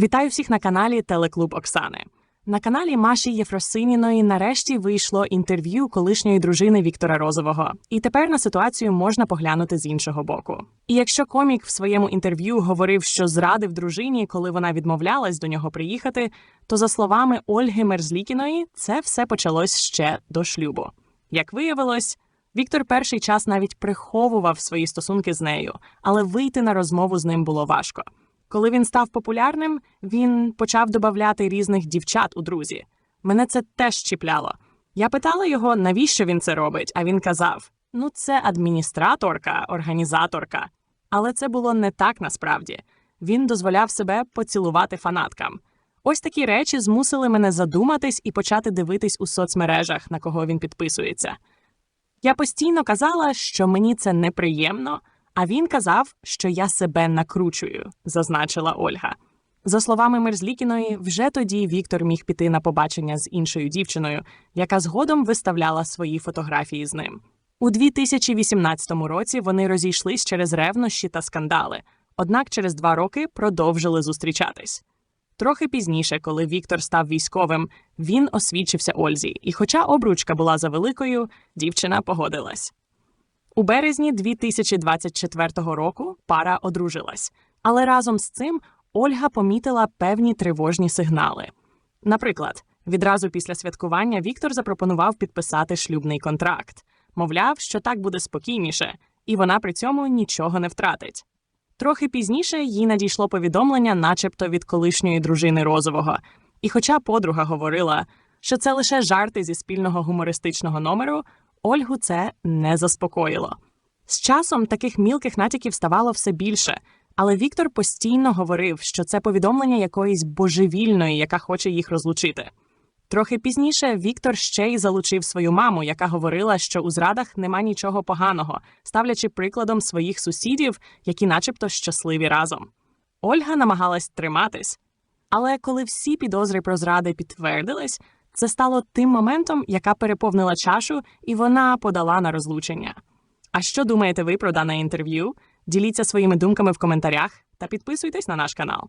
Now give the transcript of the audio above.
Вітаю всіх на каналі Телеклуб Оксани. На каналі Маші Єфросиніної нарешті вийшло інтерв'ю колишньої дружини Віктора Розового, і тепер на ситуацію можна поглянути з іншого боку. І якщо комік в своєму інтерв'ю говорив, що зрадив дружині, коли вона відмовлялась до нього приїхати, то за словами Ольги Мерзлікіної, це все почалось ще до шлюбу. Як виявилось, Віктор перший час навіть приховував свої стосунки з нею, але вийти на розмову з ним було важко. Коли він став популярним, він почав додавати різних дівчат у друзі. Мене це теж чіпляло. Я питала його, навіщо він це робить, а він казав: ну, це адміністраторка, організаторка. Але це було не так насправді. Він дозволяв себе поцілувати фанаткам. Ось такі речі змусили мене задуматись і почати дивитись у соцмережах, на кого він підписується. Я постійно казала, що мені це неприємно, а він казав, що я себе накручую, зазначила Ольга. За словами Мерзлікіної, вже тоді Віктор міг піти на побачення з іншою дівчиною, яка згодом виставляла свої фотографії з ним. У 2018 році вони розійшлись через ревнощі та скандали, однак через два роки продовжили зустрічатись. Трохи пізніше, коли Віктор став військовим, він освідчився Ользі, і хоча обручка була завеликою, дівчина погодилась. У березні 2024 року пара одружилась, але разом з цим Ольга помітила певні тривожні сигнали. Наприклад, відразу після святкування Віктор запропонував підписати шлюбний контракт, мовляв, що так буде спокійніше, і вона при цьому нічого не втратить. Трохи пізніше їй надійшло повідомлення, начебто від колишньої дружини Розового. І хоча подруга говорила, що це лише жарти зі спільного гумористичного номеру, Ольгу це не заспокоїло. З часом таких мілких натяків ставало все більше, але Віктор постійно говорив, що це повідомлення якоїсь божевільної, яка хоче їх розлучити. Трохи пізніше Віктор ще й залучив свою маму, яка говорила, що у зрадах нема нічого поганого, ставлячи прикладом своїх сусідів, які, начебто, щасливі разом. Ольга намагалась триматись, але коли всі підозри про зради підтвердились, це стало тим моментом, яка переповнила чашу, і вона подала на розлучення. А що думаєте ви про дане інтерв'ю? Діліться своїми думками в коментарях та підписуйтесь на наш канал.